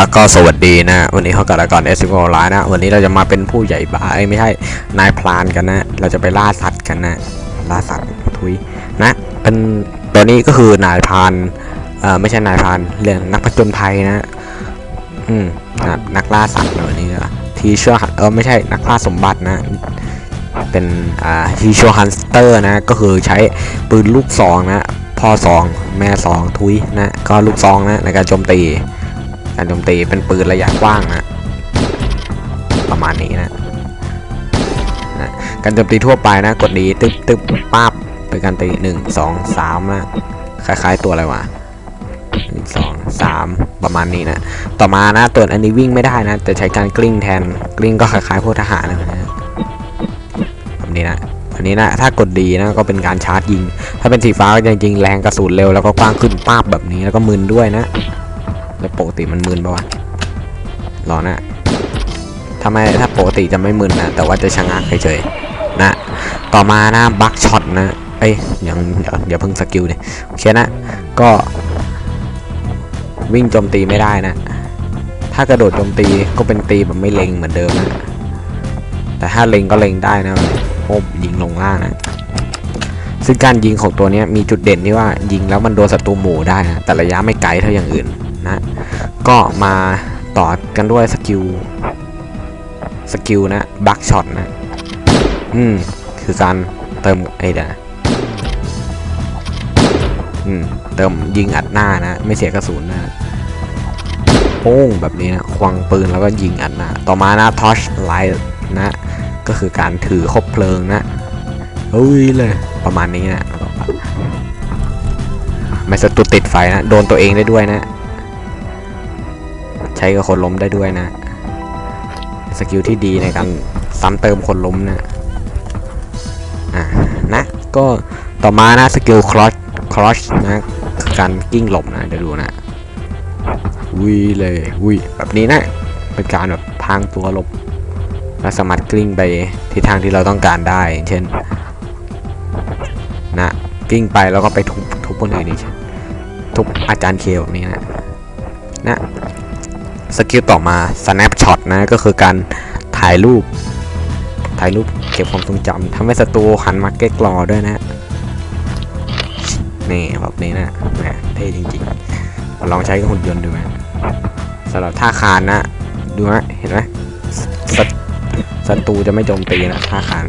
แล้วก็สวัสดีนะ วันนี้เขากับรายการ s อ o ไลน์นะ วันนี้เราจะมาเป็นผู้ใหญ่บ้ายไม่ใช่นายพรานกันนะ เราจะไปล่าสัตว์กันนะล่าสัตว์ทุยนะเป็นตัวนี้ก็คือนายพรานเอ่อไม่ใช่นายพรานเรื่องนักผจญภัยนะ อืมนะนักล่าสัตว์เลยนี่นะทีชั่วเออไม่ใช่นักล่าสมบัตินะ เป็นอ่าทีชั่วฮันสเตอร์นะ ก็คือใช้ปืนลูกซองนะพ่อซองแม่ซองทุยนะก็ลูกซองนะในการโจมตี การโจมตีเป็นปืนระยะกว้างนะ ประมาณนี้นะนะการโจมตีทั่วไปนะ กดดีตึ๊บตึ๊บป้าบเป็นการตีหนึ่งสองสามนะ คล้าย ๆ ตัวอะไรวะหนึ่งสองสามประมาณนี้นะ ต่อมานะตัวอันนี้วิ่งไม่ได้นะ จะใช้การกลิ้งแทน กลิ้งก็คล้ายๆพวกทหารนะแบบนี้นะอันนี้นะ ถ้ากดดีนะก็เป็นการชาร์จยิง ถ้าเป็นสีฟ้าก็จะยิงแรงกระสุนเร็วแล้วก็กว้างขึ้นป้าบแบบนี้แล้วก็มึนด้วยนะ แล้วปกติมันมึนปะวะรอนะทำไมถ้าปกติจะไม่มึนนะแต่ว่าจะชะงักเฉยๆนะต่อมานะบัคช็อตนะเอ้ยยังเดี๋ยวเดี๋ยวเพิ่งสกิลดิโอเคนะก็ วิ่งโจมตีไม่ได้นะ ถ้ากระโดดโจมตีก็เป็นตีแบบไม่เล็งเหมือนเดิมนะ แต่ถ้าเล็งก็เล็งได้นะโอบยิงลงล่างนะซึ่งการยิงของตัวนี้มีจุดเด่นที่ว่ายิงแล้วมันโดนศัตรูหมู่ได้นะแต่ระยะไม่ไกลเท่าอย่างอื่น นะ ก็มาต่อกันด้วยสกิลสกิลนะบัคช็อตนะ อืม คือการเติมไอ้เดี๋ยนะอืม เติมยิงอัดหน้านะ ไม่เสียกระสุนนะโป้งแบบนี้นะควงปืนแล้วก็ยิงอัดหน้า ต่อมานะทอชไลท์นะ ก็คือการถือคบเพลิงนะเฮ้ยเลย ประมาณนี้นะไม่สตุติดไฟนะ โดนตัวเองได้ด้วยนะ ใช้กับคนล้มได้ด้วยนะ สกิลที่ดีในการซ้ำเติมคนล้มนะอะนะก็ต่อมานะสกิลครอชครอชนะการกิ้งหลบนะเดี๋ยวดูนะวิเลยวิแบบนี้นะเป็นการแบบพางตัวหลบและสามารถกลิ้งไปทิศทางที่เราต้องการได้เช่นนะกลิ้งไปแล้วก็ไปทุบทุบคนอื่นอีกเช่นทุบอาจารย์เคแบบนี้นะ สกิลต่อมา snapshot นะก็คือการถ่ายรูป ถ่ายรูปเก็บความทรงจำทำให้ศัตรูหันมาเก๊กรอด้วยนะนี่แบบนี้นะแหมเท่จริงๆลองใช้กับหุ่นยนต์ดูนะสำหรับท่าคานนะดูนะเห็นไหมศศัตรูจะไม่โจมตีนะท่าคาน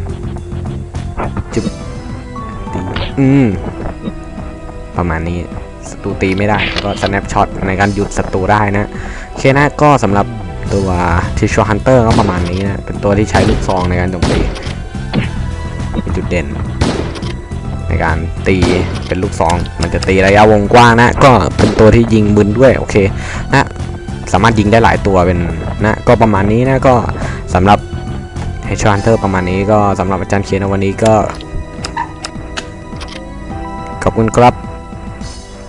จุบตีอืมประมาณนี้ ศัตรูตีไม่ได้แล้วก็ snapshot ในการหยุดศัตรูได้นะโอเคนะก็สำหรับตัว t i s h u Hunter ก็ประมาณนี้นะ เป็นตัวที่ใช้ลูกซองในการโจมตีเป็นจุดเด่น ในการตีเป็นลูกซอง มันจะตีระยะวงกว้างนะ ก็เป็นตัวที่ยิงมึนด้วยโอเคนะสามารถยิงได้หลายตัวเป็นนะก็ประมาณนี้นะก็สำหรับ t i s h u Hunter ประมาณนี้ก็สำหรับอาจารย์เคียนในวันนี้ก็ขอบคุณครับ